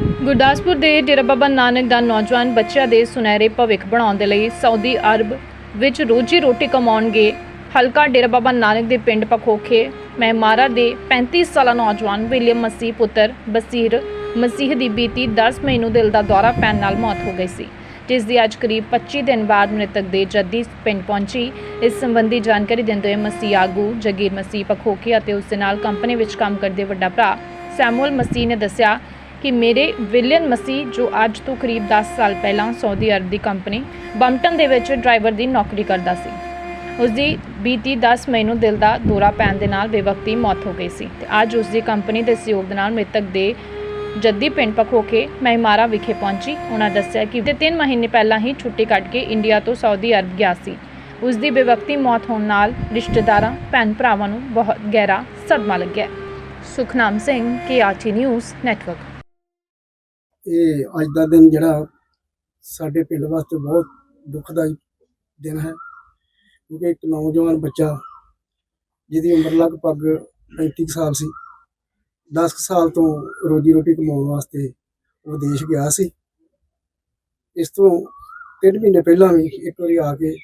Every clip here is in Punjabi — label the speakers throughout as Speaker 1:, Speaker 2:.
Speaker 1: ਗੁਰਦਾਸਪੁਰ ਦੇ ਡੇਰਾ ਬਾਬਾ ਨਾਨਕ ਦਾ ਨੌਜਵਾਨ ਬੱਚਿਆਂ ਦੇ ਸੁਨਹਿਰੇ ਭਵਿੱਖ ਬਣਾਉਣ ਦੇ ਲਈ ਸਾਊਦੀ ਅਰਬ ਵਿੱਚ ਰੋਜੀ ਰੋਟੀ ਕਮਾਉਣਗੇ। ਹਲਕਾ ਡੇਰਾ ਬਾਬਾ ਨਾਨਕ ਦੇ ਪਿੰਡ ਪਖੋਖੇ ਮਹਿਮਾਰਾ ਦੇ 35 ਸਾਲਾ ਨੌਜਵਾਨ ਵਿਲੀਅਮ ਮਸੀਹ ਪੁੱਤਰ ਬਸੀਰ ਮਸੀਹ ਦੀ ਬੀਤੀ 10 ਮਈ ਨੂੰ ਦਿਲ ਦਾ ਦੌਰਾ ਪੈਣ ਨਾਲ ਮੌਤ ਹੋ ਗਈ ਸੀ, ਜਿਸ ਦੀ ਅੱਜ ਕਰੀਬ 25 ਦਿਨ ਬਾਅਦ ਮ੍ਰਿਤਕ ਦੇ ਜੱਦੀ ਪਿੰਡ ਪਹੁੰਚੀ। ਇਸ ਸੰਬੰਧੀ ਜਾਣਕਾਰੀ ਦਿੰਦੇ ਹੋਏ ਮਸੀਹ ਆਗੂ ਜਗੀਰ ਮਸੀਹ ਪਖੋਕੇ ਅਤੇ ਉਸ ਦੇ ਨਾਲ ਕੰਪਨੀ ਵਿੱਚ ਕੰਮ ਕਰਦੇ ਵੱਡਾ ਭਰਾ ਸੈਮੂਅਲ ਮਸੀਹ ਨੇ ਦੱਸਿਆ ਕਿ ਮੇਰੇ ਵਿਲੀਅਨ ਮਸੀਹ, ਜੋ ਅੱਜ ਤੋਂ ਕਰੀਬ 10 ਸਾਲ ਪਹਿਲਾਂ ਸਾਊਦੀ ਅਰਬ ਦੀ ਕੰਪਨੀ ਬੰਪਟਨ ਦੇ ਵਿੱਚ ਡਰਾਈਵਰ ਦੀ ਨੌਕਰੀ ਕਰਦਾ ਸੀ। ਉਸ ਦੀ ਬੀਤੀ 10 ਮਈ ਨੂੰ ਦਿਲ ਦਾ ਦੌਰਾ ਪੈਣ ਦੇ ਨਾਲ ਬੇਵਕਤੀ ਮੌਤ ਹੋ ਗਈ ਸੀ ਤੇ ਅੱਜ ਉਸ ਦੀ ਕੰਪਨੀ ਦੇ ਸਹਿਯੋਗ ਦੇ ਨਾਲ ਮ੍ਰਿਤਕ ਦੇ ਜੱਦੀ ਪਿੰਡ ਪਖੋਕੇ ਮਹਿਮਾਰਾ ਵਿਖੇ ਪਹੁੰਚੀ। ਉਹਨਾਂ ਦੱਸਿਆ ਕਿ ਤੇ 3 ਮਹੀਨੇ ਪਹਿਲਾਂ ਹੀ ਛੁੱਟੀ ਕੱਟ ਕੇ ਇੰਡੀਆ ਤੋਂ ਸਾਊਦੀ ਅਰਬ ਗਿਆ ਸੀ। ਉਸ ਦੀ ਬੇਵਕਤੀ ਮੌਤ ਹੋਣ ਨਾਲ ਰਿਸ਼ਤੇਦਾਰਾਂ ਭੈਣ ਭਰਾਵਾਂ ਨੂੰ ਬਹੁਤ ਗਹਿਰਾ ਸਦਮਾ ਲੱਗਿਆ। Sukhnam Singh, K news network.
Speaker 2: ਇਹ ਅੱਜ ਦਾ ਦਿਨ ਜਿਹੜਾ ਸਾਡੇ ਪਿੰਡ ਵਾਸਤੇ ਬਹੁਤ ਦੁਖਦਾਈ ਦਿਨ ਹੈ, ਕਿਉਂਕਿ ਇੱਕ ਨੌਜਵਾਨ ਬੱਚਾ ਜਿਹਦੀ ਉਮਰ ਲਗਭਗ 35 ਕੁ ਸਾਲ ਸੀ 10 ਕੁ ਸਾਲ ਤੋਂ ਰੋਜੀ ਰੋਟੀ ਕਮਾਉਣ ਵਾਸਤੇ ਉਹ ਦੇਸ਼ ਗਿਆ ਸੀ। ਇਸ ਤੋਂ ਤਿੰਨ ਮਹੀਨੇ ਪਹਿਲਾਂ ਵੀ ਇੱਕ ਵਾਰੀ ਆ ਕੇ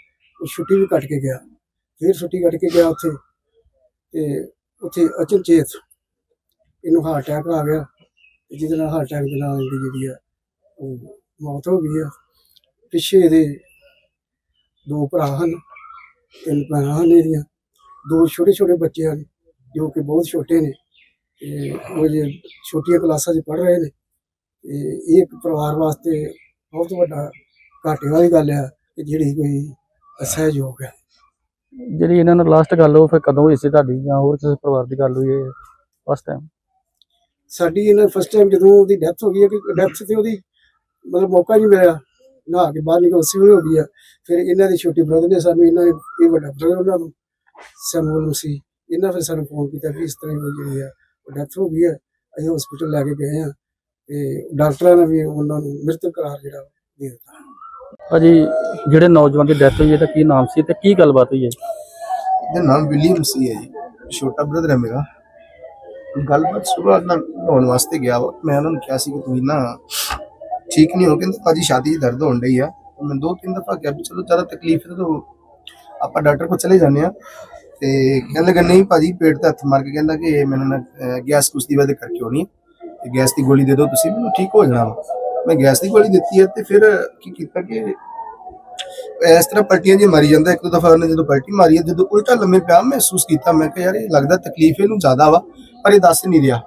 Speaker 2: ਉਹ ਛੁੱਟੀ ਵੀ ਕੱਟ ਕੇ ਗਿਆ, ਫਿਰ ਛੁੱਟੀ ਕੱਟ ਕੇ ਗਿਆ ਉੱਥੇ ਤੇ ਉੱਥੇ ਅਚਨਚੇਤ ਇਹਨੂੰ ਹਾਰਟ ਅਟੈਕ ਆ ਗਿਆ। ਤੇ ਜਿਹਦੇ ਨਾਲ ਹਾਰਟ ਅਟੈਕ ਦੇ ਨਾਲ ਇਹਦੀ ਜਿਹੜੀ ਆ, ਉਹ ਮੌਤ ਹੋ ਗਈ ਆ। ਪਿੱਛੇ ਇਹਦੇ ਦੋ ਭਰਾ ਹਨ, ਤਿੰਨ ਭੈਣਾਂ ਹਨ ਇਹਦੀਆਂ। ਦੋ ਛੋਟੇ ਛੋਟੇ ਬੱਚੇ ਹਨ, ਜੋ ਕਿ ਬਹੁਤ ਛੋਟੇ ਨੇ। ਤੇ ਉਹ ਜੇ ਛੋਟੀਆਂ ਕਲਾਸਾਂ 'ਚ ਪੜ੍ਹ ਰਹੇ ਨੇ, ਤੇ ਇਹ ਇੱਕ ਪਰਿਵਾਰ ਵਾਸਤੇ ਬਹੁਤ ਵੱਡਾ ਘਾਟੇ ਵਾਲੀ ਗੱਲ ਆ ਕਿ ਜਿਹੜੀ ਕੋਈ ਅਸਹਿਯੋਗ ਹੈ
Speaker 3: ਜਿਹੜੀ ਇਹਨਾਂ ਨਾਲ ਲਾਸਟ ਗੱਲ, ਉਹ ਫਿਰ ਕਦੋਂ ਹੋਈ ਸੀ ਤੁਹਾਡੀ ਜਾਂ ਹੋਰ ਕਿਸੇ ਪਰਿਵਾਰ ਦੀ ਗੱਲ ਹੋਈ ਹੈ ਫਸਟ ਟਾਈਮ
Speaker 2: ਸਾਡੀ ਇਹਨਾਂ ਫਸਟ ਟਾਈਮ ਜਦੋਂ ਉਹਦੀ ਡੈਥ ਹੋ ਗਈ ਹੈ ਕਿ ਡੈਥ ਤੇ ਉਹਦੀ ਮਤਲਬ ਮੌਕਾ ਨਹੀਂ ਮਿਲਿਆ। ਨਹਾ ਕੇ ਬਾਹਰ ਨਿਕਲ ਸਿਵਲ ਹੋ ਗਈ ਆ ਫਿਰ ਇਹਨਾਂ ਦੇ ਛੋਟੇ ਬ੍ਰਦਰ ਨੇ ਸਾਨੂੰ ਇਹਨਾਂ ਨੇ ਇਹ ਵੱਡਾ ਬ੍ਰਦਰ ਉਹਨਾਂ ਨੂੰ ਸੈਮੂਅਲ ਸੀ। ਇਹਨਾਂ ਫਿਰ ਸਾਨੂੰ ਫੋਨ ਕੀਤਾ ਕਿ ਇਸ ਤਰ੍ਹਾਂ ਦੀ ਜਿਹੜੀ ਆ ਉਹ ਡੈਥ ਹੋ ਗਈ ਹੈ ਅਸੀਂ ਹਸਪੀਟਲ ਲੈ ਕੇ ਗਏ ਆ ਤੇ ਡਾਕਟਰਾਂ ਨੇ ਵੀ ਉਹਨਾਂ ਨੂੰ ਮ੍ਰਿਤਕ ਕਰਾਰ ਜਿਹੜਾ ਦੇ ਦਿੱਤਾ।
Speaker 3: ਭਾਜੀ ਜਿਹੜੇ ਨੌਜਵਾਨ ਦੀ ਡੈਥ ਹੋਈ ਹੈ ਤਾਂ ਕੀ ਨਾਮ ਸੀ ਤੇ ਕੀ ਗੱਲਬਾਤ ਹੋਈ ਹੈ?
Speaker 4: ਇਹਦਾ ਨਾਮ ਵਿਲੀਅਮ ਸੀ ਹੈ ਜੀ। ਛੋਟਾ ਬ੍ਰਦਰ ਹੈ ਮੇਰਾ। ਗੱਲਬਾਤ ਸੁਬਾਹ ਨਾ ਨਹਾਉਣ ਵਾਸਤੇ ਗਿਆ ਵਾ। ਮੈਂ ਉਹਨਾਂ ਨੂੰ ਕਿਹਾ ਸੀ ਕਿ ਤੁਸੀਂ ਨਾ ਠੀਕ ਨਹੀਂ ਹੋ, ਕਹਿੰਦੇ ਭਾਜੀ ਛਾਤੀ 'ਚ ਦਰਦ ਹੋਣ ਡਈ ਆ। ਮੈਂ ਦੋ ਤਿੰਨ ਦਫਾ ਕਿਹਾ ਵੀ ਚਲੋ ਜ਼ਿਆਦਾ ਤਕਲੀਫ ਹੈ ਤਾਂ ਆਪਾਂ ਡਾਕਟਰ ਕੋਲ ਚਲੇ ਜਾਂਦੇ ਆ ਤੇ ਕਹਿਣ ਲੱਗਾ, ਨਹੀਂ ਭਾਜੀ, ਪੇਟ ਤੇ ਹੱਥ ਮਾਰ ਕੇ ਕਹਿੰਦਾ ਕਿ ਮੈਨੂੰ ਨਾ ਗੈਸ ਕੁਛ ਦੀ ਵਜ੍ਹਾ ਕਰਕੇ ਹੋਣੀ ਗੈਸ ਦੀ ਗੋਲੀ ਦੇ ਦਿਓ ਤੁਸੀਂ, ਮੈਨੂੰ ਠੀਕ ਹੋ ਜਾਣਾ ਵਾ। ਮੈਂ ਗੈਸ ਦੀ ਗੋਲੀ ਦਿੱਤੀ ਹੈ ਤੇ ਫਿਰ ਕੀ ਕੀਤਾ ਕਿ ਇਸ ਤਰ੍ਹਾਂ ਪਲਟੀਆਂ ਜੀ ਮਾਰੀ ਜਾਂਦਾ, ਇੱਕ ਦੋ ਦਫਾ ਉਹਨੇ ਜਦੋਂ ਪਲਟੀ ਮਾਰੀ ਹੈ, ਜਦੋਂ ਉਲਟਾ ਲੰਮੇ ਪਿਆ ਮਹਿਸੂਸ ਕੀਤਾ, ਮੈਂ ਕਿਹਾ ਯਾਰ ਇਹ ਲੱਗਦਾ ਤਕਲੀਫ ਇਹਨੂੰ ਜ਼ਿਆਦਾ ਵਾ, ਪਰ ਇਹ ਦੱਸ ਨਹੀਂ ਰਿਹਾ।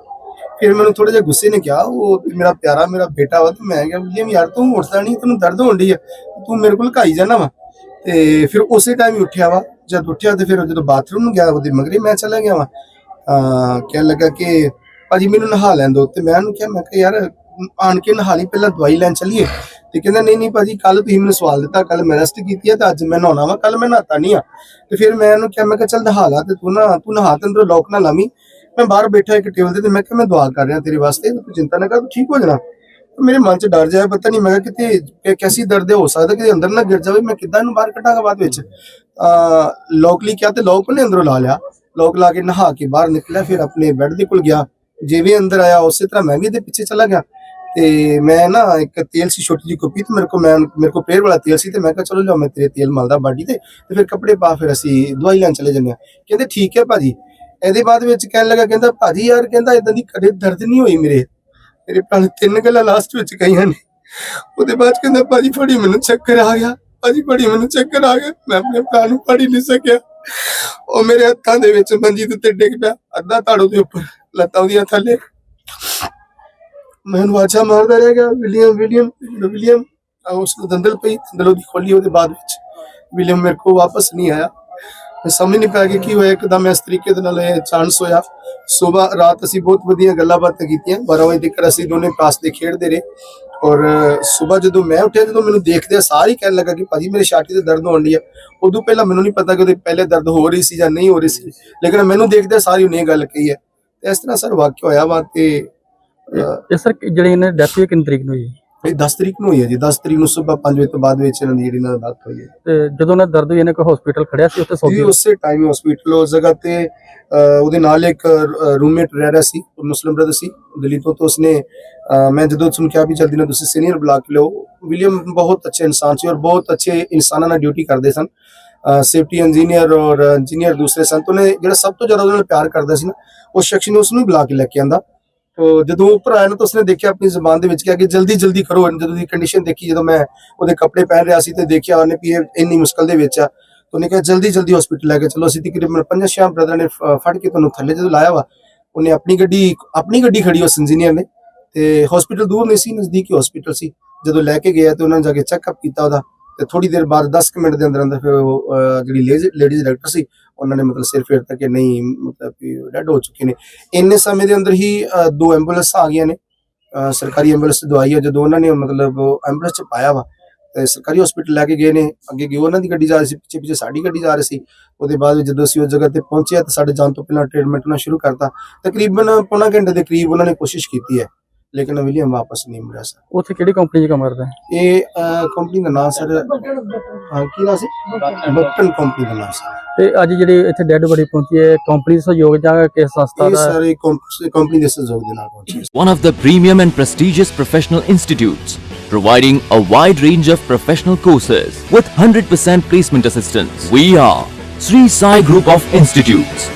Speaker 4: ਫਿਰ ਮੈਨੂੰ ਥੋੜਾ ਜਿਹਾ ਗੁੱਸੇ ਨੇ ਕਿਹਾ, ਉਹ ਮੇਰਾ ਪਿਆਰਾ ਮੇਰਾ ਬੇਟਾ ਵਾ, ਤੇ ਮੈਂ ਕਿਹਾ, ਵਿਲੀਅਮ ਯਾਰ ਤੂੰ ਉੱਠਦਾ ਨਹੀਂ, ਤੈਨੂੰ ਦਰਦ ਹੋਣ ਡਈ ਆ, ਤੂੰ ਮੇਰੇ ਕੋਲ ਘਾਈ ਜਾਣਾ ਵਾ। ਤੇ ਫਿਰ ਉਸੇ ਟਾਈਮ ਹੀ ਉੱਠਿਆ ਵਾ, ਜਦ ਉੱਠਿਆ ਤੇ ਫਿਰ ਜਦੋਂ ਬਾਥਰੂਮ ਨੂੰ ਗਿਆ ਉਹਦੇ ਮਗਰੇ ਮੈਂ ਚਲਾ ਗਿਆ ਵਾ ਆ ਕਹਿਣ ਲੱਗਾ ਕਿ ਭਾਜੀ ਮੈਨੂੰ ਨਹਾ ਲੈਣ ਦਿਓ, ਤੇ ਮੈਂ ਉਹਨੂੰ ਕਿਹਾ, ਮੈਂ ਕਿਹਾ, ਯਾਰ, ਆਣ ਕੇ ਨਹਾ ਲਈ, ਪਹਿਲਾਂ ਦਵਾਈ ਲੈਣ ਚੱਲੀਏ। ਤੇ ਕਹਿੰਦਾ, ਨਹੀਂ ਨਹੀਂ ਭਾਜੀ ਕੱਲ ਤੁਸੀਂ ਮੈਨੂੰ ਸਵਾਲ ਦਿੱਤਾ ਕੱਲ ਮੈਂ ਰੈਸਟ ਕੀਤੀ ਹੈ ਤੇ ਅੱਜ ਮੈਂ ਨਹਾਉਣਾ ਵਾ ਕੱਲ ਮੈਂ ਨਹਾਤਾ ਨਹੀਂ ਆ। ਤੇ ਫਿਰ ਮੈਂ ਉਹਨੂੰ ਕਿਹਾ, ਮੈਂ ਕਿਹਾ, ਚੱਲ ਨਹਾ ਲਾ ਤੇ ਤੂੰ ਨਾ ਤੂੰ ਨਹਾ ਤੇ ਅੰਦਰੋਂ ਲੋਕ ਨਾ ਲਾਵੀਂ ਮੈਂ ਬਾਹਰ ਬੈਠਾ ਇੱਕ ਟੇਬਲ ਤੇ ਤੇ ਮੈਂ ਕਿਹਾ, ਮੈਂ ਦੁਆ ਕਰ ਰਿਹਾ ਤੇਰੇ ਵਾਸਤੇ, ਤੂੰ ਚਿੰਤਾ ਨਾ ਕਰ, ਤੂੰ ਠੀਕ ਹੋ ਜਾਣਾ। ਮੇਰੇ ਮਨ 'ਚ ਡਰ ਜਾਇਆ ਪਤਾ ਨਹੀਂ, ਮੈਂ ਕਿਹਾ, ਕਿਤੇ ਕੈਸੀ ਦਰਦ ਹੋ ਸਕਦਾ ਕਿ ਅੰਦਰ ਨਾ ਗਿਰ ਜਾਵੇ, ਮੈਂ ਕਿੱਦਾਂ ਇਹਨੂੰ ਬਾਹਰ ਕੱਢਾਂਗਾ ਬਾਅਦ ਵਿੱਚ? ਲੋਕ ਲਈ ਕਿਹਾ ਤੇ ਲੋਕ ਨੇ ਅੰਦਰੋਂ ਲਾ ਲਿਆ। ਲੋਕ ਲਾ ਕੇ ਨਹਾ ਕੇ ਬਾਹਰ ਨਿਕਲਿਆ, ਫਿਰ ਆਪਣੇ ਬੈੱਡ ਦੇ ਕੋਲ ਗਿਆ। ਜਿਵੇਂ ਅੰਦਰ ਆਇਆ, ਉਸੇ ਤਰ੍ਹਾਂ ਮੈਂ ਵੀ ਇਹਦੇ ਪਿੱਛੇ ਚਲਾ ਗਿਆ। ਤੇ ਮੈਂ ਨਾ ਇੱਕ ਤੇਲ ਸੀ, ਛੋਟੀ ਜਿਹੀ ਕੁੱਪੀ ਤੇ ਮੇਰੇ ਕੋ ਮੈਂ, ਮੇਰੇ ਕੋ ਪੇਰ ਵਾਲਾ ਤੇਲ ਸੀ ਤੇ ਮੈਂ ਕਿਹਾ ਚਲੋ ਲਿਓ ਮੈਂ ਤੇਰੇ ਤੇਲ ਮਲਦਾ ਬਾਡੀ ਤੇ ਤੇ ਫਿਰ ਕੱਪੜੇ ਪਾ ਫਿਰ ਅਸੀਂ ਦਵਾਈ ਲੈਣ ਚਲੇ ਜੰਨੇ ਕਹਿੰਦੇ ਠੀਕ ਹੈ ਭਾਜੀ। ਇਹਦੇ ਬਾਅਦ ਵਿੱਚ ਕਹਿਣ ਲੱਗਾ, ਕਹਿੰਦਾ ਭਾਜੀ ਯਾਰ ਕਹਿੰਦਾ ਇਦਾਂ ਦੀ ਕਦੇ ਦਰਦ ਨਹੀਂ ਹੋਈ ਮੇਰੇ। ਮੇਰੇ ਭਰਾ ਤਿੰਨ ਗੱਲਾਂ ਲਾਸਟ ਵਿੱਚ ਕਹੀਆਂ ਨੇ। ਉਹਦੇ ਬਾਅਦ ਕਹਿੰਦਾ ਭਾਜੀ ਫੜੀ ਮੈਨੂੰ ਚੱਕਰ ਆ ਗਿਆ। ਭਾਜੀ ਫੜੀ ਮੈਨੂੰ ਚੱਕਰ ਆ ਗਿਆ। ਮੈਂ ਆਪਣੇ ਭਰਾ ਨੂੰ ਫੜੀ ਨਹੀਂ ਸਕਿਆ। ਉਹ ਮੇਰੇ ਹੱਥਾਂ ਦੇ ਵਿੱਚ ਮੰਜੀ ਤੇ ਡਿੱਗ ਪਿਆ। ਅੱਧਾ ਤਾੜੋ ਦੇ ਉੱਪਰ, ਲੱਤਾਂ ਉਹਦੀਆਂ ਥੱਲੇ। ਮੈਂ ਉਹਨੂੰ ਮਾਰਦਾ ਰਹਿ ਗਿਆ, ਵਿਲੀਅਮ ਵਿਲੀਅਮ ਵਿਲੀਅਮ। ਉਸ ਨੂੰ ਦੰਦਲ ਪਈ, ਦੰਦਲ ਉਹਦੀ ਖੋਲੀ ਉਹਦੇ ਬਾਅਦ ਵਿੱਚ। ਵਿਲੀਅਮ ਮੇਰੇ ਕੋਲ ਵਾਪਸ ਨਹੀਂ ਆਇਆ। ਮੈਂ ਸਮਝ ਨਹੀਂ ਪਾਇਆ ਕਿ ਕੀ ਹੋਇਆ, ਇੱਕਦਮ ਇਸ ਤਰੀਕੇ ਦੇ ਨਾਲ ਇਹ ਚਾਂਸ ਹੋਇਆ। ਸਵੇਰ, ਰਾਤ ਅਸੀਂ ਬਹੁਤ ਵਧੀਆ ਗੱਲਾਂ ਬਾਤਾਂ ਕੀਤੀਆਂ। 12 ਵਜੇ ਤੱਕ ਅਸੀਂ ਦੋਨੇ ਪਾਸ ਦੇ ਖੇਡਦੇ ਰਹੇ। ਔਰ, ਸਵੇਰ ਜਦੋਂ ਮੈਂ ਉੱਠਿਆ, ਜਦੋਂ ਮੈਨੂੰ ਦੇਖਦੇ ਸਾਰੀ ਕਹਿਣ ਲੱਗਾ ਕਿ ਭਾਜੀ ਮੇਰੇ ਛਾਤੀ ਤੇ ਦਰਦ ਹੋਣ ਡਈ ਆ। ਉਦੋਂ ਪਹਿਲਾਂ ਮੈਨੂੰ ਨਹੀਂ ਪਤਾ ਕਿ ਉਹਦੇ ਪਹਿਲੇ ਦਰਦ ਹੋ ਰਹੀ ਸੀ ਜਾਂ ਨਹੀਂ ਹੋ ਰਹੀ ਸੀ। ਲੇਕਿਨ ਮੈਨੂੰ ਦੇਖਦੇ ਸਾਰੀ ਉਹਨੇ ਇਹ ਗੱਲ ਕਹੀ ਹੈ। ਇਸ ਤਰ੍ਹਾਂ ਸਰ ਵਾਕਿਆ ਹੋਇਆ ਵਾ ਤੇ
Speaker 3: ਇਹ ਸਰ ਜਿਹੜੀ ਇਹਨੇ ਡੈਥ ਹੋਈ ਕਿੰਨੀ ਤਰੀਕ ਨੂੰ ਹੋਈ ਹੈ?
Speaker 4: ਇਹ 10 ਤਰੀਕ ਨੂੰ ਹੋਈ ਹੈ ਜੀ 10 ਤਰੀਕ ਨੂੰ ਸਵੇਰ 5 ਵਜੇ ਤੋਂ ਬਾਅਦ ਵਿੱਚ ਇਹਨਾਂ ਦੀ ਜਿਹੜੀ ਨਾਲ ਦਾਖਲ ਹੋਈ ਹੈ।
Speaker 3: ਤੇ ਜਦੋਂ ਉਹਨਾਂ ਦਰਦ ਹੋਈ ਇਹਨੇ ਕੋਈ ਹਸਪੀਟਲ ਖੜਿਆ ਸੀ ਉੱਥੇ
Speaker 4: ਜੀ
Speaker 3: ਸੌਦੀ
Speaker 4: ਉਸੇ ਟਾਈਮ ਹਸਪੀਟਲ ਉਸ ਜਗ੍ਹਾ ਤੇ ਉਹਦੇ ਨਾਲ ਇੱਕ ਰੂਮਮੇਟ ਰਹਿ ਰਿਹਾ ਸੀ ਉਹ ਮੁਸਲਿਮ ਬ੍ਰਦਰ ਸੀ। ਦਿੱਲੀ ਤੋਂ ਤਾਂ ਉਸਨੇ ਮੈਂ ਜਦੋਂ ਉਸਨੂੰ ਕਿਹਾ ਵੀ ਜਲਦੀ ਨਾਲ ਤੁਸੀਂ ਸੀਨੀਅਰ ਬੁਲਾ ਕੇ ਲਿਓ ਵਿਲੀਅਮ ਬਹੁਤ ਅੱਛੇ ਇਨਸਾਨ ਸੀ ਔਰ ਬਹੁਤ ਅੱਛੇ ਇਨਸਾਨਾਂ ਨਾਲ ਡਿਊਟੀ ਕਰਦੇ ਸਨ। ਸੇਫਟੀ ਇੰਜੀਨੀਅਰ ਔਰ ਇੰਜੀਨੀਅਰ ਦੂਸਰੇ ਸਨ ਤੋਂ ਨੇ ਜਿਹੜਾ ਸਭ ਤੋਂ ਜ਼ਿਆਦਾ ਉਹਦੇ ਨਾਲ ਪਿਆਰ ਕਰਦਾ ਸੀ ਨਾ ਉਸ ਸ਼ਖਸ ਨੇ ਉਸਨੂੰ ਹੀ ਬੁਲਾ ਕੇ ਲੈ ਕੇ ਆਂਦਾ। ਜਦੋਂ ਉੱਪਰ ਆਇਆ ਤਾਂ ਉਸਨੇ ਦੇਖਿਆ ਆਪਣੀ ਜ਼ੁਬਾਨ ਦੇ ਵਿੱਚ ਕਿਹਾ ਕਿ ਜਲਦੀ ਜਲਦੀ ਕਰੋ ਜਦੋਂ ਦੀ ਕੰਡੀਸ਼ਨ ਦੇਖੀ ਜਦੋਂ ਮੈਂ ਉਹਦੇ ਕੱਪੜੇ ਪਹਿਨ ਰਿਹਾ ਸੀ ਤੇ ਦੇਖਿਆ ਉਹਨੇ ਵੀ ਇਹ ਇੰਨੀ ਮੁਸ਼ਕਲ ਦੇ ਵਿੱਚ ਆ। ਉਹਨੇ ਕਿਹਾ, ਜਲਦੀ ਜਲਦੀ ਹਸਪੀਟਲ ਲੈ ਕੇ ਚਲੋ, ਅਸੀਂ ਤਕਰੀਬਨ ਪੰਜਾਂ ਛੇ ਬ੍ਰਦਰ ਨੇ ਫੜ ਕੇ ਤੁਹਾਨੂੰ ਥੱਲੇ ਜਦੋਂ ਲਾਇਆ ਵਾ, ਉਹਨੇ ਆਪਣੀ ਗੱਡੀ ਆਪਣੀ ਗੱਡੀ ਖੜੀ ਉਸ ਇੰਜੀਨੀਅਰ ਨੇ ਤੇ ਹਸਪੀਟਲ ਦੂਰ ਨਹੀਂ ਸੀ, ਨਜ਼ਦੀਕੀ ਹਸਪੀਟਲ ਸੀ। ਜਦੋਂ ਲੈ ਕੇ ਗਿਆ ਤੇ ਉਹਨਾਂ ਨੇ ਜਾ ਕੇ ਚੈੱਕਅਪ ਕੀਤਾ ਉਹਦਾ ਤੇ ਥੋੜੀ ਦੇਰ ਬਾਅਦ 10 ਮਿੰਟ ਦੇ ਅੰਦਰ ਅੰਦਰ ਫਿਰ ਜਿਹੜੀ ਲੇਡੀਜ਼ ਡਾਕਟਰ ਸੀ ਉਹਨਾਂ ਨੇ ਮਤਲਬ ਸਿਰ ਫੇਰਤਾ ਕਿ ਨਹੀਂ ਮਤਲਬ ਕਿ ਡੈਡ ਹੋ ਚੁੱਕੇ ਨੇ। ਇੰਨੇ ਸਮੇਂ ਦੇ ਅੰਦਰ ਹੀ ਅਹ, ਦੋ ਐਂਬੂਲੈਂਸ ਆ ਗਈਆਂ ਨੇ। ਅਹ, ਸਰਕਾਰੀ ਐਂਬੂਲੈਂਸ ਦਵਾਈ ਆ ਜਦੋਂ ਉਹਨਾਂ ਨੇ ਮਤਲਬ ਐਂਬੂਲੈਂਸ ਚ ਪਾਇਆ ਵਾ ਤੇ ਸਰਕਾਰੀ ਹਸਪੀਟਲ ਲੈ ਕੇ ਗਏ ਨੇ। ਅੱਗੇ ਗਏ ਉਹਨਾਂ ਦੀ ਗੱਡੀ ਜਾ ਰਹੀ ਸੀ ਪਿੱਛੇ ਪਿੱਛੇ ਸਾਡੀ ਗੱਡੀ ਜਾ ਰਹੀ ਸੀ। ਉਹਦੇ ਬਾਅਦ ਵਿੱਚ ਜਦੋਂ ਅਸੀਂ ਉਸ ਜਗ੍ਹਾ ਤੇ ਪਹੁੰਚੇ ਤਾਂ ਸਾਡੇ ਜਾਣ ਤੋਂ ਪਹਿਲਾਂ ਟ੍ਰੀਟਮੈਂਟ ਉਹਨਾਂ ਸ਼ੁਰੂ ਕਰਤਾ। ਤਕਰੀਬਨ ਪੌਣਾ ਘੰਟੇ ਦੇ ਕਰੀਬ ਉਹਨਾਂ ਨੇ ਕੋਸ਼ਿਸ਼ ਕੀਤੀ ਹੈ। ਲੇਕਿਨ ਵਿਲੀਅਮ ਵਾਪਸ ਨਹੀਂ ਮੁੜਿਆ ਸਰ
Speaker 3: ਉੱਥੇ ਕਿਹੜੀ ਕੰਪਨੀ 'ਚ ਕੰਮ ਕਰਦਾ ਹੈ?
Speaker 4: ਇਹ ਕੰਪਨੀ ਦਾ ਨਾਮ ਸਰ ਹਾਂ ਕੀ ਨਾਮ ਸੀ ਬਟਨ ਕੰਪਨੀ ਦਾ ਨਾਮ ਸੀ
Speaker 3: ਤੇ ਅੱਜ ਜਿਹੜੀ ਇੱਥੇ ਡੈੱਡ ਬੜੀ ਪਹੁੰਚੀ ਹੈ ਕੰਪਨੀ ਦਾ ਸਹਿਯੋਗ ਜਾਂ ਕਿਸ ਸੰਸਥਾ
Speaker 4: ਇਹ
Speaker 3: ਦਾ ਹੈ?
Speaker 4: ਸਾਰੇ ਕੰਪਨੀ ਦੇ ਸਹਿਯੋਗ ਦੇ ਨਾਲ ਪਹੁੰਚੇ
Speaker 5: one of the premium and prestigious professional institutes, providing a wide range of professional courses with 100% placement assistance. We are Sri Sai Group of Institutes.